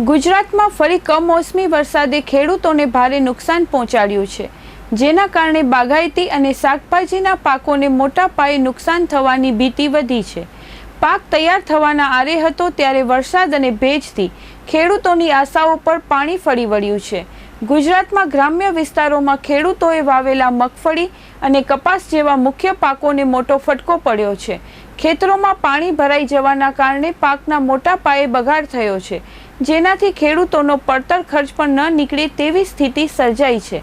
ગુજરાતમાં ફરી કમોસમી વરસાદે ખેડૂતોને ભારે નુકસાન પહોંચાડ્યું છે. જેના કારણે બાગાયતી અને શાકભાજીના પાકોને મોટા પાયે નુકસાન થવાની ભીતિ વધી છે. પાક તૈયાર થવાના આરે હતો ત્યારે વરસાદ અને ભેજથી ખેડૂતોની આશાઓ પર પાણી ફરી વળ્યું છે. ગુજરાતમાં ગ્રામ્ય વિસ્તારોમાં ખેડૂતોએ વાવેલા મગફળી અને કપાસ જેવા મુખ્ય પાકોને મોટો ફટકો પડ્યો છે. ખેતરોમાં પાણી ભરાઈ જવાના કારણે પાકના મોટા પાયે બગાડ થયો છે. જેનાથી ખેડૂતોનો પડતર ખર્ચ પણ ન નીકળે તેવી સ્થિતિ સર્જાઈ છે.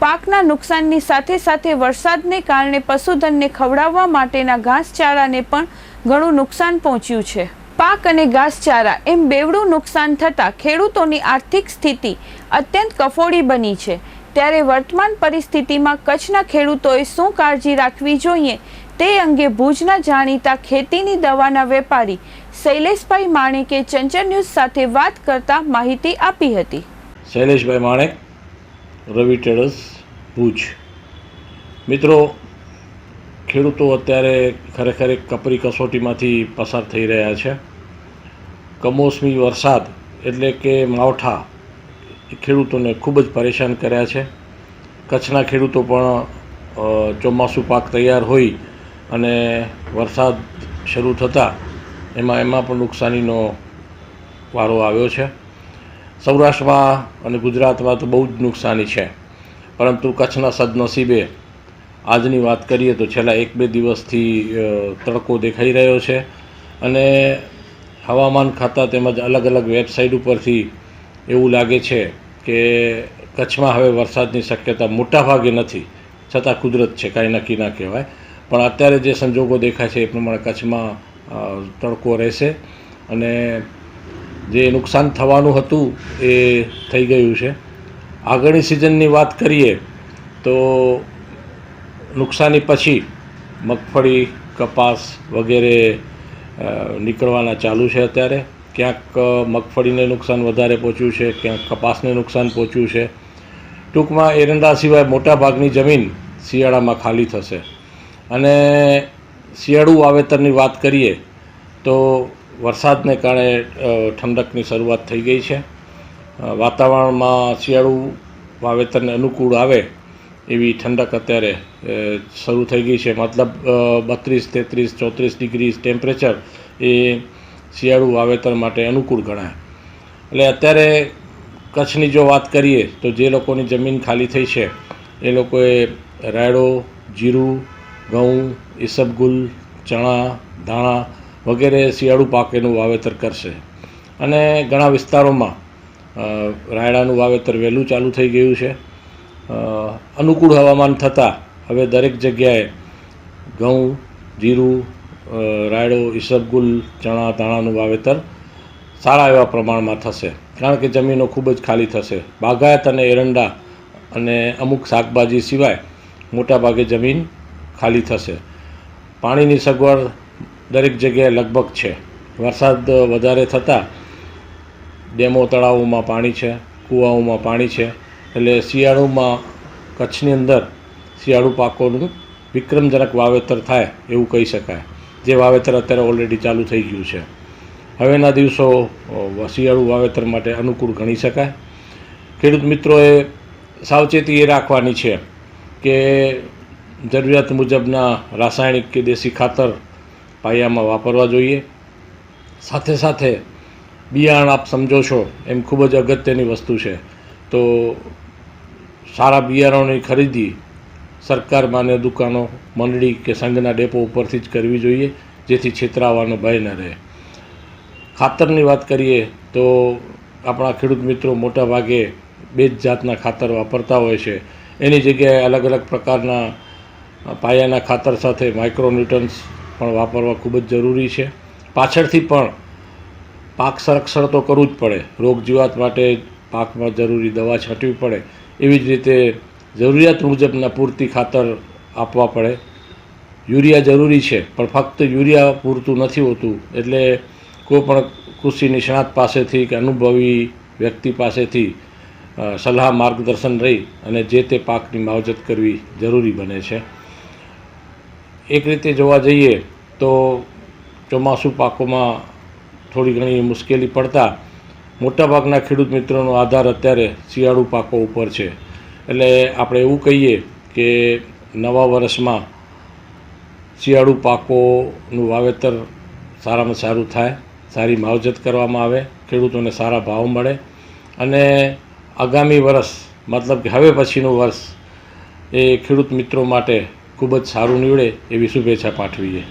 પાકના નુકસાનની સાથે સાથે વરસાદને કારણે પશુધનને ખવડાવવા માટેના ઘાસચારાને પણ ઘણું નુકસાન પહોંચ્યું છે. પાક અને ઘાસચારા એમ બેવડું નુકસાન થતાં ખેડૂતોની આર્થિક સ્થિતિ અત્યંત કફોડી બની છે. ત્યારે વર્તમાન પરિસ્થિતિમાં કચ્છના ખેડૂતોએ શું કાળજી રાખવી જોઈએ? તે અંગે ભુજના જાણીતા ખેતીની દવાના વેપારી શૈલેષભાઈ માણેકે ચંચળ ન્યૂઝ સાથે વાત કરતા માહિતી આપી હતી. શૈલેષભાઈ માણેક, રવિ ટ્રેડર્સ ભુજ. મિત્રો, ખેડૂતો અત્યારે ખરેખર એક કપરી કસોટીમાંથી પસાર થઈ રહ્યા છે. કમોસમી વરસાદ એટલે કે માવઠા ખેડૂતોને ખૂબ જ પરેશાન કર્યા છે. કચ્છના ખેડૂતો પણ ચોમાસું પાક તૈયાર હોય અને વરસાદ શરૂ થતાં એમાં એમાં પણ નુકસાનીનો વારો આવ્યો છે. સૌરાષ્ટ્રમાં અને ગુજરાતમાં તો બહુ જ નુકસાની છે. પરંતુ કચ્છના સદનસીબે આજની વાત કરીએ તો છેલ્લા એક બે દિવસથી તડકો દેખાઈ રહ્યો છે અને હવામાન ખાતા તેમજ અલગ અલગ વેબસાઇટ ઉપરથી એવું લાગે છે કે કચ્છમાં હવે વરસાદની શક્યતા મોટા ભાગે નથી. છતાં કુદરત છે, કાંઈ નક્કી ના કહેવાય. પણ અત્યારે જે સંજોગો દેખાય છે એ પ્રમાણે કચ્છમાં તડકો રહેશે અને જે નુકસાન થવાનું હતું એ થઈ ગયું છે. આગળની સિઝનની વાત કરીએ તો નુકસાની પછી મગફળી, કપાસ વગેરે નીકળવાના ચાલુ છે અત્યારે. ક્યાંક મગફળીને નુકસાન વધારે પહોંચ્યું છે, ક્યાંક કપાસને નુકસાન પહોંચ્યું છે. ટૂંકમાં એરંડા સિવાય મોટા ભાગની જમીન શિયાળામાં ખાલી થશે. અને શિયાળુ વાવેતરની વાત કરીએ, તો વરસાદને કારણે ઠંડકની શરૂઆત થઈ ગઈ છે. વાતાવરણમાં શિયાળુ વાવેતરને અનુકૂળ આવે એવી ઠંડક અત્યારે શરૂ થઈ ગઈ છે. મતલબ બત્રીસ, તેત્રીસ, ચોત્રીસ ડિગ્રી ટેમ્પરેચર એ શિયાળુ વાવેતર માટે અનુકૂળ ગણાય. એટલે અત્યારે કચ્છની જો વાત કરીએ, તો જે લોકોની જમીન ખાલી થઈ છે, એ લોકોએ રાયડો, જીરું ઘઉં ઈસબગુલ ચણા, ધાણા વગેરે શિયાળુ પાકેનું વાવેતર કરશે. અને ઘણા વિસ્તારોમાં રાયડાનું વાવેતર વહેલું ચાલુ થઈ ગયું છે. અનુકૂળ હવામાન થતાં હવે દરેક જગ્યાએ ઘઉં, જીરું રાયડો ઈસબગુલ ચણા, ધાણાનું વાવેતર સારા એવા પ્રમાણમાં થશે. કારણ કે જમીનો ખૂબ જ ખાલી થશે. બાગાયત અને એરંડા અને અમુક શાકભાજી સિવાય મોટાભાગે જમીન ખાલી થશે. પાણીની સગવડ દરેક જગ્યાએ લગભગ છે. વરસાદ વધારે થતાં ડેમો તળાવોમાં પાણી છે, કૂવાઓમાં પાણી છે. એટલે શિયાળુમાં કચ્છની અંદર શિયાળુ પાકોનું વિક્રમજનક વાવેતર થાય એવું કહી શકાય. જે વાવેતર અત્યારે ઓલરેડી ચાલુ થઈ ગયું છે. હવેના દિવસો શિયાળુ વાવેતર માટે અનુકૂળ ગણી શકાય. ખેડૂત મિત્રોએ સાવચેતી એ રાખવાની છે કે જરૂરિયાત મુજબના રાસાયણિક કે દેશી ખાતર પાયામાં વાપરવા જોઈએ. સાથે સાથે બિયારણ આપ સમજો છો, એમ ખૂબ જ અગત્યની વસ્તુ છે. તો સારા બિયારણોની ખરીદી સરકાર માન્ય દુકાનો, મંડળી કે સંઘના ડેપો ઉપરથી જ કરવી જોઈએ, જેથી છેતરાવાનો ભય ન રહે. ખાતરની વાત કરીએ તો આપણા ખેડૂત મિત્રો મોટા ભાગે બે જ જાતના ખાતર વાપરતા હોય છે. એની જગ્યાએ અલગ અલગ પ્રકારના પાયાના ખાતર સાથે માઇક્રોન્યુટન્સ પણ વાપરવા ખૂબ જ જરૂરી છે. પાછળથી પણ પાક સંરક્ષણ તો કરવું જ પડે. રોગ જીવાત માટે પાકમાં જરૂરી દવા છાંટવી પડે. એવી જ રીતે જરૂરિયાત મુજબના પૂરતી ખાતર આપવા પડે. યુરિયા જરૂરી છે, પણ ફક્ત યુરિયા પૂરતું નથી હોતું. એટલે કોઈ પણ કૃષિ નિષ્ણાત પાસેથી કે અનુભવી વ્યક્તિ પાસેથી સલાહ માર્ગદર્શન રહી અને જે તે પાકની માવજત કરવી જરૂરી બને છે. એક રીતે જોવા જઈએ તો ચોમાસું પાકોમાં થોડી ઘણી મુશ્કેલી પડતા મોટાભાગના ખેડૂત મિત્રોનો આધાર અત્યારે શિયાળુ પાકો ઉપર છે. એટલે આપણે એવું કહીએ કે નવા વર્ષમાં શિયાળુ પાકોનું વાવેતર સારામાં સારું થાય, સારી માવજત કરવામાં આવે, ખેડૂતોને સારા ભાવ મળે અને આગામી વર્ષ, મતલબ કે હવે પછીનું વર્ષ એ ખેડૂત મિત્રો માટે ખૂબ જ સારું નીવડે એવી શુભેચ્છા પાઠવીએ.